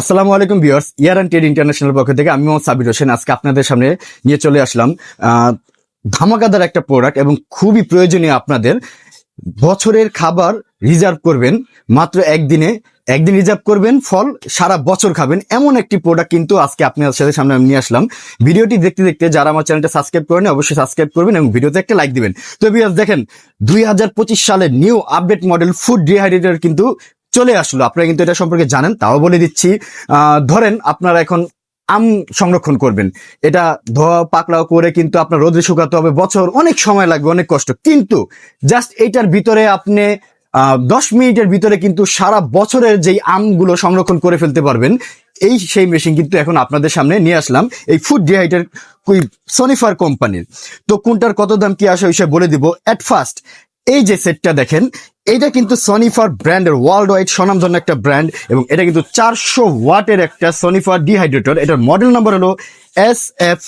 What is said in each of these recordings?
আসসালামু আলাইকুম viewers, year and trade international পক্ষ থেকে আমি মোহাম্মদ সাবির হোসেন। আজকে আপনাদের সামনে নিয়ে চলে আসলাম ধামাকাদার একটা প্রোডাক্ট এবং খুবই প্রয়োজনীয় আপনাদের। বছরের খাবার রিজার্ভ করবেন, মাত্র একদিনে, একদিন রিজার্ভ করবেন, ফল সারা বছর খাবেন, এমন একটি প্রোডাক্ট কিন্তু আজকে আপনার সাথে সামনে আমি নিয়ে আসলাম। ভিডিওটি দেখতে দেখতে যারা আমার চ্যানেলটা সাবস্ক্রাইব করেন অবশ্যই সাবস্ক্রাইব করবেন এবং ভিডিওতে একটা লাইক দিবেন। তো ভিউয়ার্স, দেখেন, দুই হাজার পঁচিশ সালের new update model food dehydrator কিন্তু চলে আসলো। আপনারা কিন্তু এটা সম্পর্কে জানেন, তাও বলে দিচ্ছি। ধরেন আপনারা এখন আম সংরক্ষণ করবেন। এটা ধোয়া পাকড়াও করে কিন্তু আপনার রোদে শুকাতে হবে। বছর অনেক সময় লাগবে, অনেক কষ্ট। কিন্তু জাস্ট এইটার ভিতরে আপনি দশ মিনিটের ভিতরে কিন্তু সারা বছরের যেই আমগুলো সংরক্ষণ করে ফেলতে পারবেন, এই সেই মেশিন কিন্তু এখন আপনাদের সামনে নিয়ে আসলাম, এই ফুড ডিহাইডের সনিফার কোম্পানির তো কোনটার কত দাম কি আসে ওই বলে দিব। এট ফার্স্ট এই যে সেটটা দেখেন এটা কিন্তু সনিফার ব্র্যান্ডের ওয়ার্ল্ড ওয়াইড স্বনামধন্য একটা ব্র্যান্ড এবং এটা কিন্তু চারশো ওয়াটের একটা সনিফার ডিহাইড্রেটর এটার মডেল নাম্বার হলো S F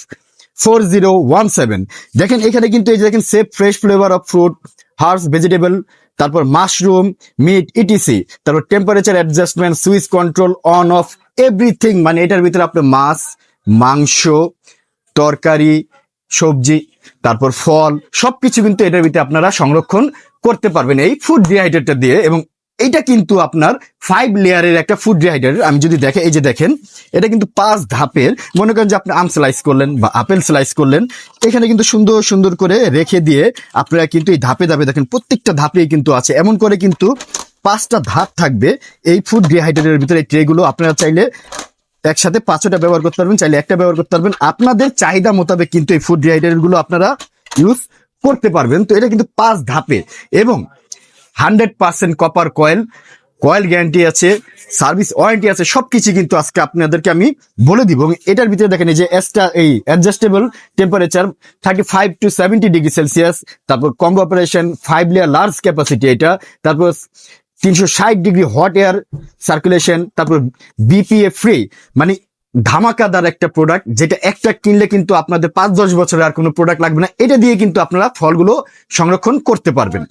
four zero one seven দেখেন এখানে কিন্তু এই যে দেখেন safe fresh flavour of fruit herbs vegetable তারপর মাশরুম মিট ইটিসি তারপর temperature adjustment switch control on off everything মানে এটার ভিতরে আপনার মাছ, মাংস, তরকারি, সবজি তারপর ফল, সবকিছু কিন্তু এটার ভিতরে আপনারা সংরক্ষণ করতে পারবেন এই ফুড ডিহাইড্রেটটা দিয়ে এবং এটা কিন্তু আপনার ফাইভ লেয়ারের একটা ফুড ডিহাইড্রেটর আমি যদি দেখে, এই যে দেখেন, এটা কিন্তু পাঁচ ধাপের, মনে করেন যে আপনি আম স্লাইস করলেন বা আপেল স্লাইস করলেন, এখানে কিন্তু সুন্দর সুন্দর করে রেখে দিয়ে আপনারা কিন্তু এই ধাপে ধাপে দেখেন প্রত্যেকটা ধাপেই কিন্তু আছে। এমন করে কিন্তু পাঁচটা ধাপ থাকবে এই ফুড ডিহাইড্রেটের ভিতরে ট্রেগুলো আপনারা চাইলে একসাথে পাঁচটা ব্যবহার করতে পারবেন, চাইলে একটা ব্যবহার করতে পারবেন। আপনাদের চাহিদা মোতাবেক কিন্তু এই ফুড ডিহাইড্রেটগুলো আপনারা ইউজ করতে পারবেন। তো এটা কিন্তু পাঁচ ধাপে এবং hundred percent copper coil coil guarantee আছে সার্ভিস ওয়ারেন্টি আছে, সবকিছু কিন্তু আজকে আপনাদেরকে আমি বলে দিব। এবং এটার ভিতরে দেখেন যে এক্সট্রা এই adjustable temperature thirty five to seventy degree celsius তারপর combo operation five layer large capacity এটা, তারপর তিনশো ষাট ডিগ্রি হট এয়ার সার্কুলেশন তারপর বিপিএ ফ্রি মানে ধামাকাদার একটা প্রোডাক্ট যেটা একটা কিনলে কিন্তু আপনাদের পাঁচ দশ বছরের আর কোনো প্রোডাক্ট লাগবে না। এটা দিয়ে কিন্তু আপনারা ফলগুলো সংরক্ষণ করতে পারবেন।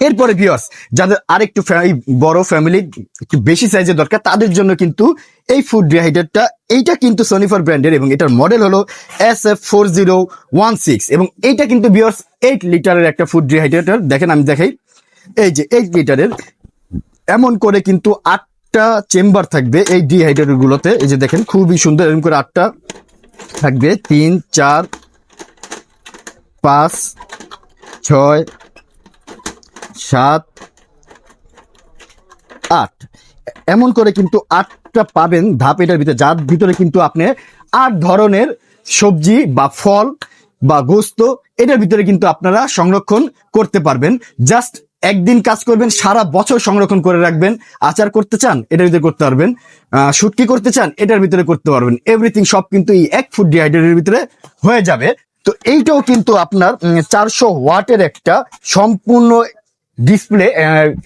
এরপরে ভিউয়ার্স যাদের ফ্যা- এই বড় ফ্যামিলি একটু বেশি সাইজের দরকার, তাদের জন্য কিন্তু এই ফুড ডিহাইড্রেটটা এইটা কিন্তু সনিফার ব্র্যান্ডের এবং এটার মডেল হলো S F four zero one six এবং এইটা কিন্তু ভিউয়ার্স এইট লিটারের একটা ফুড ডিহাইড্রেটর দেখেন আমি দেখাই। এই যে এইট লিটারের এমন করে কিন্তু আটটা চেম্বার থাকবে এই ডিহাইড্রেটর গুলোতে এই যে দেখেন, খুবই সুন্দর এরকম করে আটটা থাকবে। তিন, চার, পাঁচ, ছয়, সাত, আট। এমন করে কিন্তু আটটা পাবেন ধাপ এটার ভিতরে, যার ভিতরে কিন্তু আপনি আট ধরনের সবজি বা ফল বা গোস্ত, এটার ভিতরে কিন্তু আপনারা সংরক্ষণ করতে পারবেন। জাস্ট একদিন কাজ করবেন, সারা বছর সংরক্ষণ করে রাখবেন। আচার করতে চান, এটার ভিতরে করতে পারবেন। শুটকি করতে চান, এটার ভিতরে করতে পারবেন। এভরিথিং সব কিন্তু এই এক ফুট ডিহাইড্রেটের ভিতরে হয়ে যাবে। তো এইটাও কিন্তু আপনার চারশো ওয়াটের একটা সম্পূর্ণ ডিসপ্লে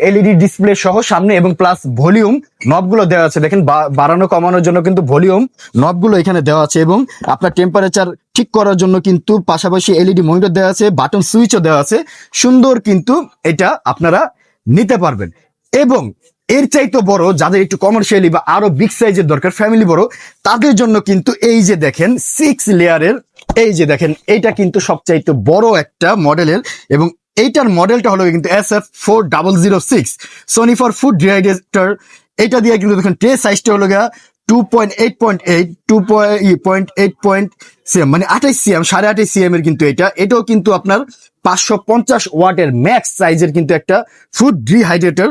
এলইডি ডিসপ্লে সহ সামনে এবং প্লাস ভলিউম নবগুলো দেওয়া আছে। দেখেন বাড়ানো, কমানোর জন্য কিন্তু ভলিউম নবগুলো এখানে দেওয়া আছে এবং আপনার টেম্পারেচার ঠিক করার জন্য কিন্তু পাশাপাশি এলইডি মনিটর দেওয়া আছে বাটন সুইচও দেওয়া আছে। সুন্দর কিন্তু এটা আপনারা নিতে পারবেন। এবং এর চাইতে বড়, যাদের একটু কমার্শিয়ালি বা আরও বিগ সাইজের দরকার ফ্যামিলি বড়, তাদের জন্য কিন্তু এই যে দেখেন সিক্স লেয়ারের এই যে দেখেন, এইটা কিন্তু সবচাইতে বড় একটা মডেলের এবং এইটার মডেলটা হলো কিন্তু S F four double zero six Sonifer food dehydrator এটা দিয়ে কিন্তু দেখেন ট্রে সাইজটা হলো গিয়া two point eight point eight two point eight point CM মানে আঠাইশ সিএম সাড়ে আঠাইশ সিএম এর কিন্তু এটা এটাও কিন্তু আপনার পাঁচশো পঞ্চাশ ওয়াটের ম্যাক্স সাইজের কিন্তু একটা ফুড ডিহাইড্রেটর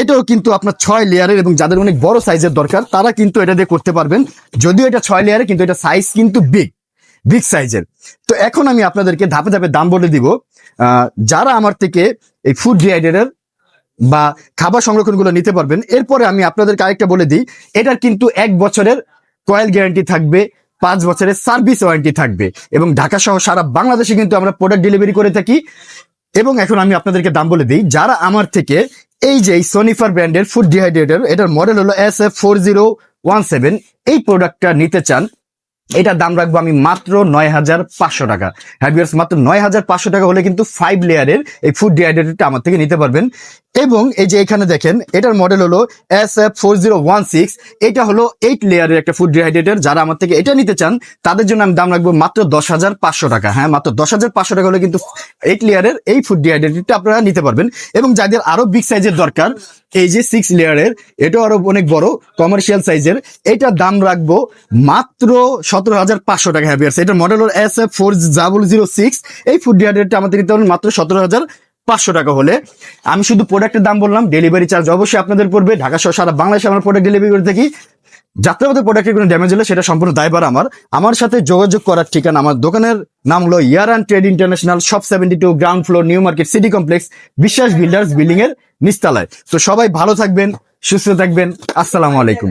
এটাও কিন্তু আপনার ছয় লেয়ারের এবং যাদের অনেক বড় সাইজের দরকার, তারা কিন্তু এটা দিয়ে করতে পারবেন। যদিও এটা ছয় লেয়ারের কিন্তু এটা সাইজ কিন্তু বিগ বিগ সাইজের। তো এখন আমি আপনাদেরকে ধাপে ধাপে দাম বলে দিব। যারা আমার থেকে এই ফুড ডিহাইড্রেটের বা খাবার সংরক্ষণগুলো নিতে পারবেন, এরপরে আমি আপনাদেরকে আরেকটা বলে দিই, এটার কিন্তু এক বছরের কয়েল গ্যারান্টি থাকবে, পাঁচ বছরের সার্ভিস ওয়ারেন্টি থাকবে। এবং ঢাকা সহ সারা বাংলাদেশে কিন্তু আমরা প্রোডাক্ট ডেলিভারি করে থাকি। এবং এখন আমি আপনাদেরকে দাম বলে দিই, যারা আমার থেকে এই যে সোনিফার ব্র্যান্ডের ফুড ডিহাইড্রেটর এটার মডেল হলো S F four zero one seven এই প্রোডাক্টটা নিতে চান এটার দাম রাখব আমি মাত্র নয় হাজার পাঁচশো টাকা। হ্যাভিয়ার্স মাত্র নয় হাজার পাঁচশো টাকা হলে কিন্তু ফাইভ লেয়ারের এই ফুড ডিহাইড্রেটরটা আমার থেকে নিতে পারবেন। এবং এই যে এখানে দেখেন, এটার মডেল হলো S F four zero one six এটা হলো এইট লেয়ারের একটা ফুড ডিহাইড্রেটর যারা আমার থেকে এটা নিতে চান, তাদের জন্য আমি দাম রাখব মাত্র দশ হাজার পাঁচশো টাকা। হ্যাঁ মাত্র দশ হাজার পাঁচশো টাকা হলে কিন্তু এইট লেয়ারের এই ফুড ডিহাইড্রেটরটা আপনারা নিতে পারবেন। এবং যাদের আরও বিগ সাইজের দরকার এই যে সিক্স লেয়ারের এটাও আরও অনেক বড় কমার্শিয়াল সাইজের এটার দাম রাখব মাত্র সতেরো হাজার পাঁচশো টাকা হ্যাভিয়ার্স এটা model S F four double zero six এই ফুড ডিহাইড্রেটটা আমাদের নিতে মাত্র সতেরো হাজার পাঁচশো টাকা হলে। আমি শুধু প্রোডাক্টের দাম বললাম ডেলিভারি চার্জ অবশ্যই আপনাদের পড়বে। ঢাকা সহ সারা বাংলাদেশে আমার প্রোডাক্ট ডেলিভারি করে থাকি। যাত্রাপথে প্রোডাক্টের কোনো ড্যামেজ হলে সেটা সম্পূর্ণ দায়বার আমার। আমার সাথে যোগাযোগ করার ঠিকানা, আমার দোকানের নাম হলো year and trade international shop seventy two ground floor new market city complex Biswas builders building এর নিস্তালায় তো সবাই ভালো থাকবেন, সুস্থ থাকবেন, আসসালামু আলাইকুম।